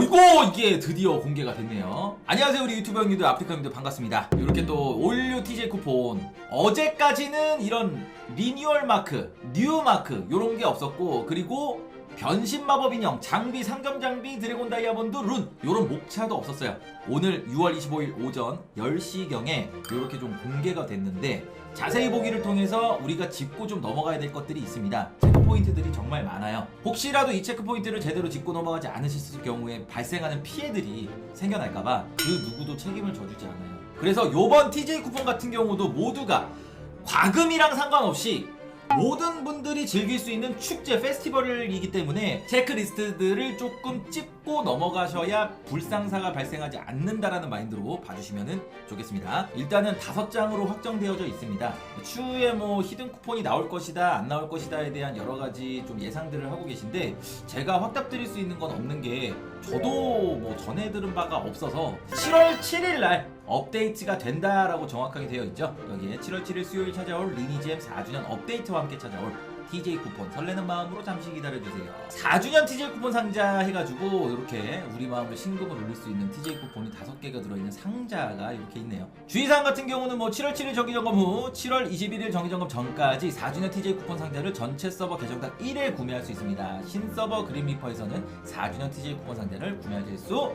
어이고 이게 드디어 공개가 됐네요 안녕하세요 우리 유튜브 형님들 아프리카 형님들 반갑습니다 이렇게 또 올류 TJ 쿠폰 어제까지는 이런 리뉴얼 마크 뉴 마크 요런 게 없었고 그리고 변신 마법 인형, 장비, 상점 장비, 드래곤 다이아몬드, 룬 요런 목차도 없었어요. 오늘 6월 25일 오전 10시경에 이렇게 좀 공개가 됐는데 자세히 보기를 통해서 우리가 짚고 좀 넘어가야 될 것들이 있습니다. 포인트들이 정말 많아요. 혹시라도 이 체크 포인트를 제대로 짚고 넘어가지 않으셨을 경우에 발생하는 피해들이 생겨날까봐 그 누구도 책임을 져주지 않아요. 그래서 요번 TJ 쿠폰 같은 경우도 모두가 과금이랑 상관없이 모든 분들이 즐길 수 있는 축제 페스티벌이기 때문에 체크리스트들을 조금 찝고 넘어가셔야 불상사가 발생하지 않는다라는 마인드로 봐주시면 좋겠습니다. 일단은 다섯 장으로 확정되어져 있습니다. 추후에 뭐 히든 쿠폰이 나올 것이다 안 나올 것이다에 대한 여러 가지 좀 예상들을 하고 계신데 제가 확답 드릴 수 있는 건 없는 게 저도 뭐 전해 들은 바가 없어서 7월 7일 날 업데이트가 된다라고 정확하게 되어 있죠. 여기에 7월 7일 수요일 찾아올 리니지엠 4주년 업데이트와 함께 찾아올 TJ 쿠폰 설레는 마음으로 잠시 기다려주세요. 4주년 TJ 쿠폰 상자 해가지고 이렇게 우리 마음을 신금을 올릴 수 있는 TJ 쿠폰이 5개가 들어있는 상자가 이렇게 있네요. 주의사항 같은 경우는 뭐 7월 7일 정기점검 후 7월 21일 정기점검 전까지 4주년 TJ 쿠폰 상자를 전체 서버 계정당 1회 구매할 수 있습니다. 신서버 그린리퍼에서는 4주년 TJ 쿠폰 상자를 구매하실 수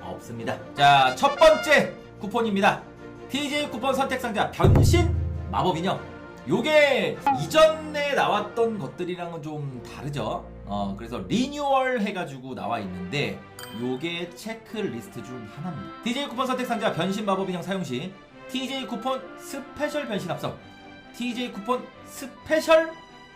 없습니다. 자, 첫 번째 쿠폰입니다. TJ 쿠폰 선택 상자 변신 마법 인형. 요게 이전에 나왔던 것들이랑은 좀 다르죠. 어, 그래서 리뉴얼 해가지고 나와 있는데 요게 체크리스트 중 하나입니다. TJ 쿠폰 선택 상자 변신 마법 인형 사용 시 TJ 쿠폰 스페셜 변신 합성, TJ 쿠폰 스페셜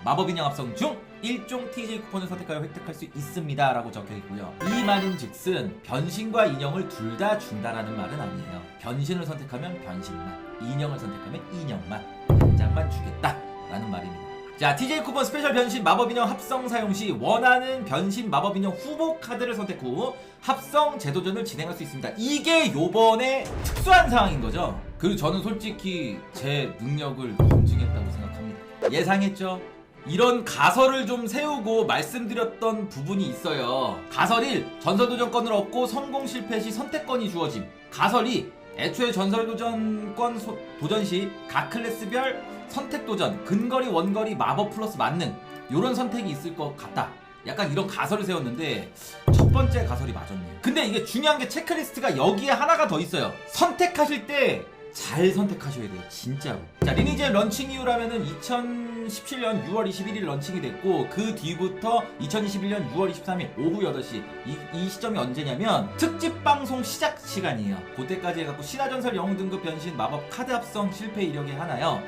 마법 인형 합성 중 1종 TJ 쿠폰을 선택하여 획득할 수 있습니다. 라고 적혀 있고요. 이 말인 즉슨 변신과 인형을 둘 다 준다라는 말은 아니에요. 변신을 선택하면 변신만, 인형을 선택하면 인형만, 한 장만 주겠다 라는 말입니다. 자, TJ 쿠폰 스페셜 변신 마법 인형 합성 사용 시 원하는 변신 마법 인형 후보 카드를 선택 후 합성 재도전을 진행할 수 있습니다. 이게 요번에 특수한 상황인 거죠. 그리고 저는 솔직히 제 능력을 검증했다고 생각합니다. 예상했죠? 이런 가설을 좀 세우고 말씀드렸던 부분이 있어요. 가설 1. 전설도전권을 얻고 성공 실패 시 선택권이 주어짐. 가설 2. 애초에 전설 도전권 소- 도전 시 각 클래스별 선택 도전, 근거리, 원거리, 마법 플러스 만능 이런 선택이 있을 것 같다. 약간 이런 가설을 세웠는데 첫 번째 가설이 맞았네요. 근데 이게 중요한 게 체크리스트가 여기에 하나가 더 있어요. 선택하실 때 잘 선택하셔야 돼요. 진짜로. 자, 리니지의 런칭 이후라면은 2017년 6월 21일 런칭이 됐고 그 뒤부터 2021년 6월 23일 오후 8시 이, 이 시점이 언제냐면 특집 방송 시작 시간이에요. 그때까지 해갖고 신화전설 영웅 등급 변신 마법 카드 합성 실패 이력이 하나요.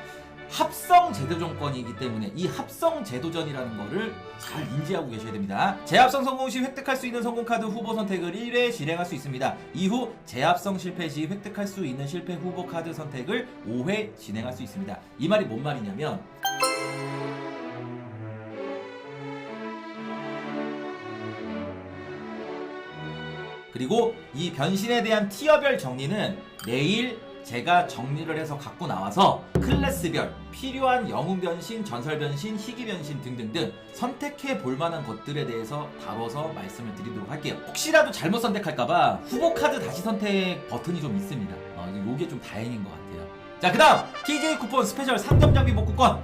합성 재도전권이기 때문에 이 합성 재도전이라는 거를 잘 인지하고 계셔야 됩니다. 재합성 성공 시 획득할 수 있는 성공 카드 후보 선택을 1회 진행할 수 있습니다. 이후 재합성 실패 시 획득할 수 있는 실패 후보 카드 선택을 5회 진행할 수 있습니다. 이 말이 뭔 말이냐면 그리고 이 변신에 대한 티어별 정리는 내일 제가 정리를 해서 갖고 나와서 클래스별 필요한 영웅 변신, 전설 변신, 희귀 변신 등등등 선택해 볼 만한 것들에 대해서 다뤄서 말씀을 드리도록 할게요. 혹시라도 잘못 선택할까봐 후보 카드 다시 선택 버튼이 좀 있습니다. 어, 요게 좀 다행인 것 같아요. 자, 그 다음 TJ 쿠폰 스페셜 상점 장비 복구권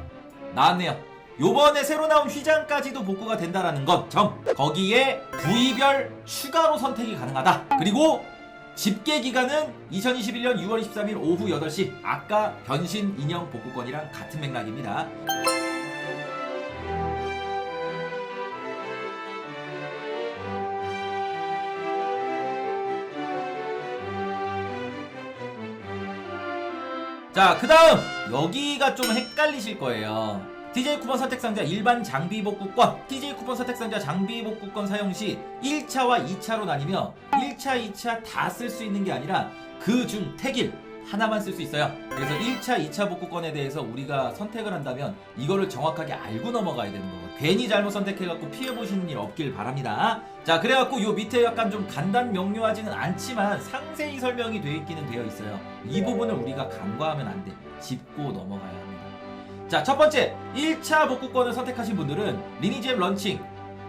나왔네요. 요번에 새로 나온 휘장까지도 복구가 된다라는 것 점. 거기에 부위별 추가로 선택이 가능하다. 그리고 집계 기간은 2021년 6월 23일 오후 8시. 아까 변신 인형 복구권이랑 같은 맥락입니다. 자, 그 다음! 여기가 좀 헷갈리실 거예요. TJ 쿠폰 선택 상자 일반 장비 복구권, TJ 쿠폰 선택 상자 장비 복구권 사용 시 1차와 2차로 나뉘며 1차, 2차 다 쓸 수 있는 게 아니라 그 중 택일 하나만 쓸 수 있어요. 그래서 1차, 2차 복구권에 대해서 우리가 선택을 한다면 이거를 정확하게 알고 넘어가야 되는 거거든요. 괜히 잘못 선택해갖고 피해보시는 일 없길 바랍니다. 자, 그래갖고 요 밑에 약간 좀 간단 명료하지는 않지만 상세히 설명이 되어 있기는 되어 있어요. 이 부분을 우리가 간과하면 안 돼. 짚고 넘어가야 합니다. 자, 첫 번째 1차 복구권을 선택하신 분들은 리니지엠 런칭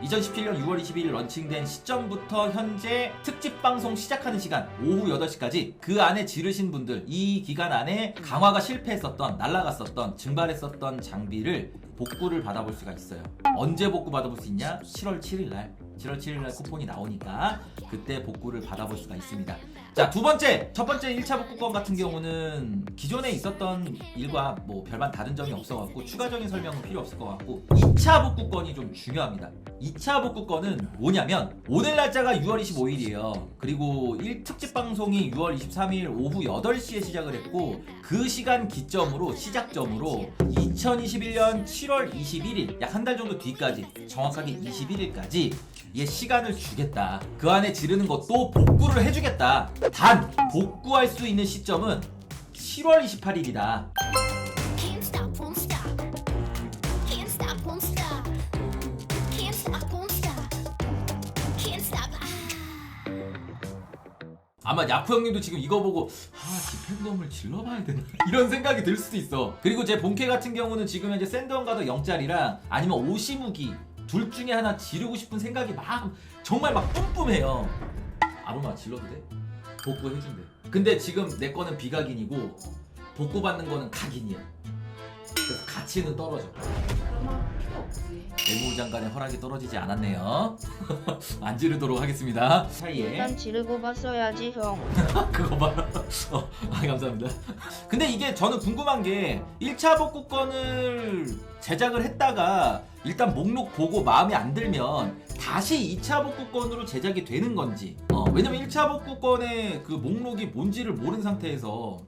2017년 6월 22일 런칭된 시점부터 현재 특집 방송 시작하는 시간 오후 8시까지 그 안에 지르신 분들 이 기간 안에 강화가 실패했었던 날라갔었던 증발했었던 장비를 복구를 받아볼 수가 있어요. 언제 복구 받아볼 수 있냐? 7월 7일 날. 7월 7일 날 쿠폰이 나오니까 그때 복구를 받아볼 수가 있습니다. 자, 두 번째. 첫 번째 1차 복구권 같은 경우는 기존에 있었던 일과 뭐 별반 다른 점이 없어갖고 추가적인 설명은 필요 없을 것 같고 2차 복구권이 좀 중요합니다. 2차 복구권은 뭐냐면 오늘 날짜가 6월 25일이에요. 그리고 1 특집 방송이 6월 23일 오후 8시에 시작을 했고 그 시간 기점으로 시작점으로 2021년 7월 21일 약 한 달 정도 뒤까지 정확하게 21일까지 얘 시간을 주겠다. 그 안에 지르는 것도 복구를 해주겠다. 단 복구할 수 있는 시점은 7월 28일이다. Can't stop, won't stop. Can't stop, won't stop. Can't stop, won't stop. Can't stop. 아마 야쿠 형님도 지금 이거 보고 아 디펜덤을 질러봐야 되나? 이런 생각이 들 수도 있어. 그리고 제 본캐 같은 경우는 지금 현재 샌드원 가더 0짜리랑 아니면 오시무기 둘 중에 하나 지르고 싶은 생각이 막 정말 막 뿜뿜해요. 아로마 질러도 돼? 복구해준대. 근데 지금 내 거는 비각인이고 복구받는 거는 각인이야. 그래서 가치는 떨어져 내무부 장관의 허락이 떨어지지 않았네요 안 지르도록 하겠습니다 사이에 일단 지르고 봤어야지 형. 그거 봐라. 어, 아, 감사합니다. 근데 이게 저는 궁금한 게 1차 복구권을 제작을 했다가 일단 목록 보고 마음에 안 들면 다시 2차 복구권으로 제작이 되는 건지. 어, 왜냐면 1차 복구권의 그 목록이 뭔지를 모르는 상태에서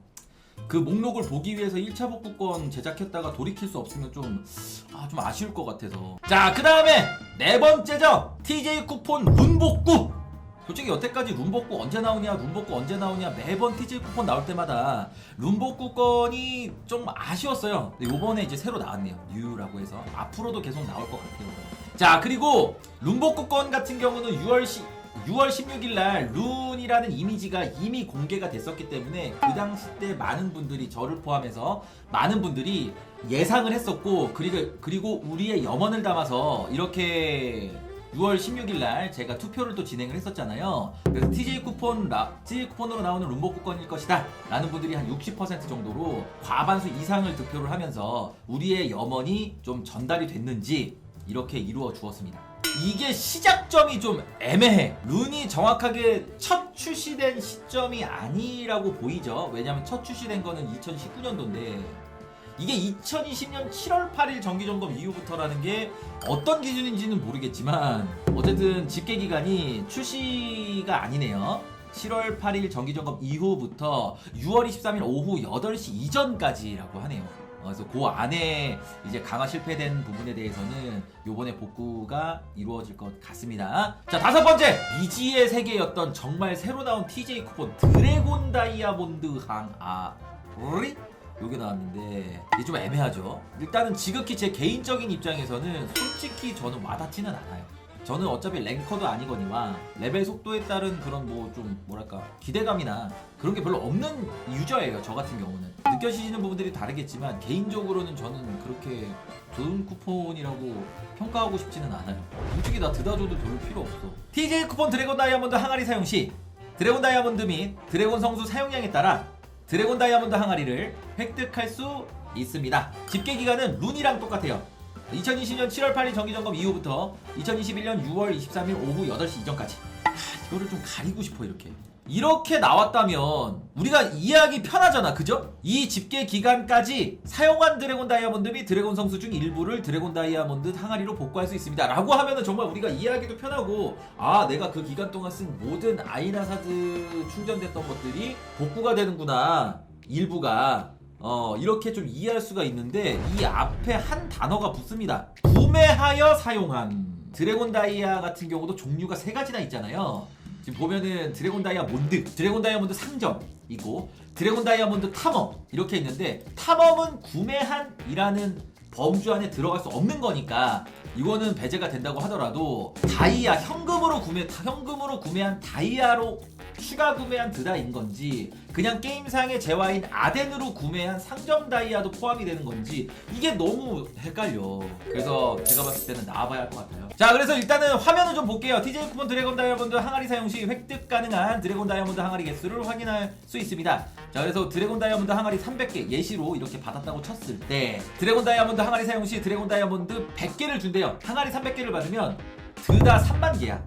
그 목록을 보기 위해서 1차 복구권 제작했다가 돌이킬 수 없으면 좀, 아, 좀 아쉬울 것 같아서. 자, 그 다음에 네 번째죠. TJ 쿠폰 룬복구! 솔직히 여태까지 룸복구 언제 나오냐 룸복구 언제 나오냐 매번 TJ 쿠폰 나올 때마다 룸복구 건이 좀 아쉬웠어요 근데 요번에 이제 새로 나왔네요 뉴라고 해서 앞으로도 계속 나올 것 같아요 자 그리고 룸복구 건 같은 경우는 6월 시 6월 16일 날 룬이라는 이미지가 이미 공개가 됐었기 때문에 그 당시 때 많은 분들이 저를 포함해서 많은 분들이 예상을 했었고 그리고 그리고 우리의 염원을 담아서 이렇게 6월 16일 날 제가 투표를 또 진행을 했었잖아요. 그래서 TJ 쿠폰 라, TJ 쿠폰으로 나오는 룸복구권일 것이다. 라는 분들이 한 60% 정도로 과반수 이상을 득표를 하면서 우리의 염원이 좀 전달이 됐는지 이렇게 이루어 주었습니다. 이게 시작점이 좀 애매해. 룬이 정확하게 첫 출시된 시점이 아니라고 보이죠. 왜냐면 첫 출시된 거는 2019년도인데 이게 2020년 7월 8일 정기 점검 이후부터라는 게 어떤 기준인지는 모르겠지만 어쨌든 집계 기간이 출시가 아니네요. 7월 8일 정기 점검 이후부터 6월 23일 오후 8시 이전까지라고 하네요. 어, 그래서 그 안에 이제 강화 실패된 부분에 대해서는 요번에 복구가 이루어질 것 같습니다. 자, 다섯 번째! 미지의 세계였던 정말 새로 나온 TJ 쿠폰 드래곤 다이아몬드 항아. 리 요게 나왔는데 이게 좀 애매하죠. 일단은 지극히 제 개인적인 입장에서는 솔직히 저는 와닿지는 않아요. 저는 어차피 랭커도 아니거니와 레벨 속도에 따른 그런 뭐 좀 뭐랄까 기대감이나 그런 게 별로 없는 유저예요. 저 같은 경우는 느껴지시는 부분들이 다르겠지만 개인적으로는 저는 그렇게 좋은 쿠폰이라고 평가하고 싶지는 않아요. 솔직히 나 드다줘도 별로 필요 없어. TJ 쿠폰 드래곤 다이아몬드 항아리 사용 시 드래곤 다이아몬드 및 드래곤 성수 사용량에 따라 드래곤 다이아몬드 항아리를 획득할 수 있습니다. 집계 기간은 룬이랑 똑같아요. 2020년 7월 8일 정기점검 이후부터 2021년 6월 23일 오후 8시 이전까지. 하, 이거를 좀 가리고 싶어 이렇게. 이렇게 나왔다면 우리가 이해하기 편하잖아, 그죠? 이 집계 기간까지 사용한 드래곤 다이아몬드 및 드래곤 성수 중 일부를 드래곤 다이아몬드 항아리로 복구할 수 있습니다. 라고 하면은 정말 우리가 이해하기도 편하고 아, 내가 그 기간 동안 쓴 모든 아이나사드 충전됐던 것들이 복구가 되는구나. 일부가 어, 이렇게 좀 이해할 수가 있는데 이 앞에 한 단어가 붙습니다. 구매하여 사용한 드래곤 다이아 같은 경우도 종류가 세 가지나 있잖아요. 지금 보면은 드래곤 다이아몬드, 드래곤 다이아몬드 상점 있고 드래곤 다이아몬드 탐험 이렇게 있는데 탐험은 구매한이라는 범주 안에 들어갈 수 없는 거니까 이거는 배제가 된다고 하더라도 다이아 현금으로 구매 현금으로 구매한 다이아로 추가 구매한 드다인 건지 그냥 게임상의 재화인 아덴으로 구매한 상점 다이아도 포함이 되는 건지 이게 너무 헷갈려. 그래서 제가 봤을 때는 나와봐야 할 것 같아요. 자 그래서 일단은 화면을 좀 볼게요. TJ 쿠폰 드래곤 다이아몬드 항아리 사용 시 획득 가능한 드래곤 다이아몬드 항아리 개수를 확인할 수 있습니다. 자 그래서 드래곤 다이아몬드 항아리 300개 예시로 이렇게 받았다고 쳤을 때 드래곤 다이아몬드 항아리 사용 시 드래곤 다이아몬드 100개를 준대요. 항아리 300개를 받으면 드다 3만 개야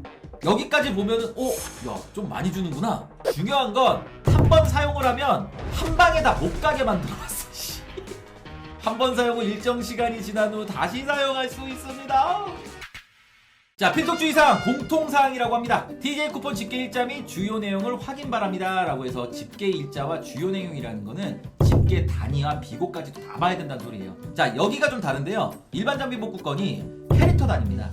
여기까지 보면은 오, 야, 좀 많이 주는구나. 중요한 건 한 번 사용을 하면 한 방에 다 못 가게 만들어놨어. 씨. 한번 사용 후 일정 시간이 지난 후 다시 사용할 수 있습니다. 자, 필독주의사항 공통사항이라고 합니다. TJ 쿠폰 집계 일자 및 주요 내용을 확인 바랍니다. 라고 해서 집계 일자와 주요 내용이라는 거는 집계 단위와 비고까지도 다 봐야 된다는 소리예요. 자, 여기가 좀 다른데요. 일반 장비 복구건이 캐릭터 단위입니다.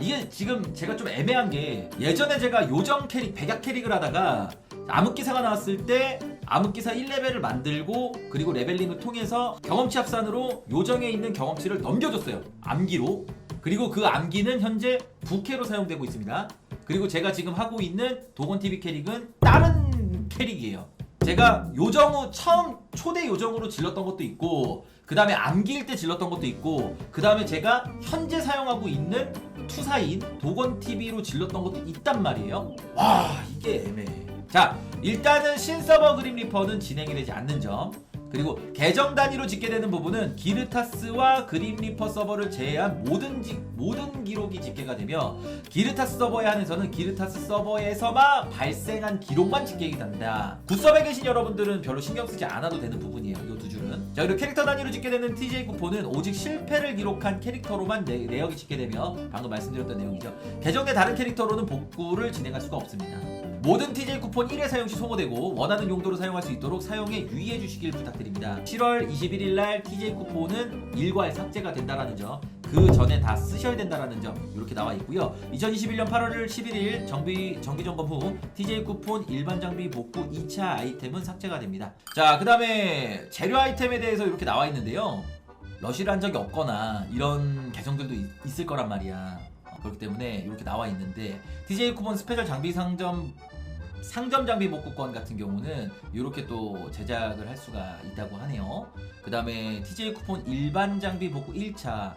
이게 지금 제가 좀 애매한 게 예전에 제가 요정 캐릭, 백약 캐릭을 하다가 암흑기사가 나왔을 때 암흑기사 1레벨을 만들고 그리고 레벨링을 통해서 경험치 합산으로 요정에 있는 경험치를 넘겨줬어요. 암기로. 그리고 그 암기는 현재 부캐로 사용되고 있습니다. 그리고 제가 지금 하고 있는 도건TV 캐릭은 다른 캐릭이에요. 제가 요정우 처음 초대 요정으로 질렀던 것도 있고 그 다음에 암기일 때 질렀던 것도 있고 그 다음에 제가 현재 사용하고 있는 투사인 도건TV로 질렀던 것도 있단 말이에요. 와 이게 애매해. 자 일단은 신서버 그림 리퍼는 진행이 되지 않는 점 그리고 계정 단위로 집계되는 부분은 기르타스와 그림 리퍼 서버를 제외한 모든 지, 모든 기록이 집계가 되며 기르타스 서버에 한해서는 기르타스 서버에서만 발생한 기록만 집계가 된다. 굿섭에 계신 여러분들은 별로 신경 쓰지 않아도 되는 부분이에요. 이 두 줄은. 자 그리고 캐릭터 단위로 집계되는 TJ 쿠폰은 오직 실패를 기록한 캐릭터로만 내, 내역이 집계되며 방금 말씀드렸던 내용이죠. 계정 내 다른 캐릭터로는 복구를 진행할 수가 없습니다. 모든 TJ 쿠폰 1회 사용 시 소모되고 원하는 용도로 사용할 수 있도록 사용에 유의해 주시길 부탁드립니다. 7월 21일 날 TJ 쿠폰은 일괄 삭제가 된다라는 점, 그 전에 다 쓰셔야 된다라는 점 이렇게 나와 있고요. 2021년 8월 11일 정비 정기 점검 후 TJ 쿠폰 일반 장비 복구 2차 아이템은 삭제가 됩니다. 자, 그다음에 재료 아이템에 대해서 이렇게 나와 있는데요. 러시를 한 적이 없거나 이런 계정들도 있, 있을 거란 말이야. 어, 그렇기 때문에 이렇게 나와 있는데 TJ 쿠폰 스페셜 장비 상점 상점 장비 복구권 같은 경우는 이렇게 또 제작을 할 수가 있다고 하네요. 그 다음에 TJ 쿠폰 일반 장비 복구 1차,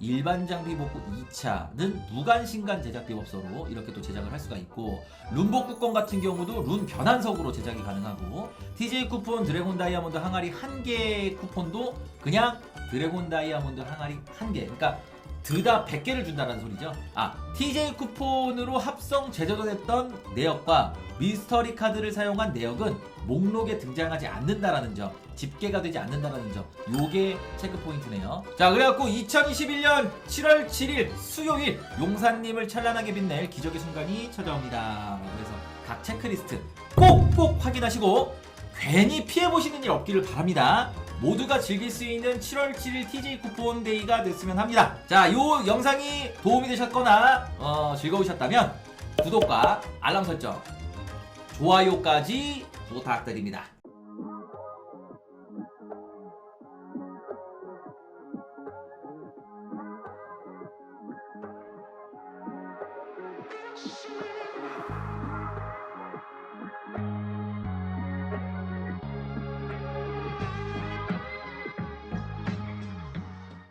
일반 장비 복구 2차는 무관 신간 제작 비법서로 이렇게 또 제작을 할 수가 있고 룬 복구권 같은 경우도 룬 변환석으로 제작이 가능하고 TJ 쿠폰 드래곤 다이아몬드 항아리 한 개 쿠폰도 그냥 드래곤 다이아몬드 항아리 한 개. 그러니까 드다 100개를 준다는 소리죠. 아, TJ 쿠폰으로 합성 제조됐던 내역과 미스터리 카드를 사용한 내역은 목록에 등장하지 않는다라는 점, 집계가 되지 않는다라는 점, 요게 체크 포인트네요. 자, 그래갖고 2021년 7월 7일 수요일 용사님을 찬란하게 빛낼 기적의 순간이 찾아옵니다. 그래서 각 체크리스트 꼭꼭 확인하시고 괜히 피해보시는 일 없기를 바랍니다. 모두가 즐길 수 있는 7월 7일 TJ 쿠폰 데이가 됐으면 합니다. 자, 요 영상이 도움이 되셨거나 어, 즐거우셨다면 구독과 알람 설정, 좋아요까지 부탁드립니다.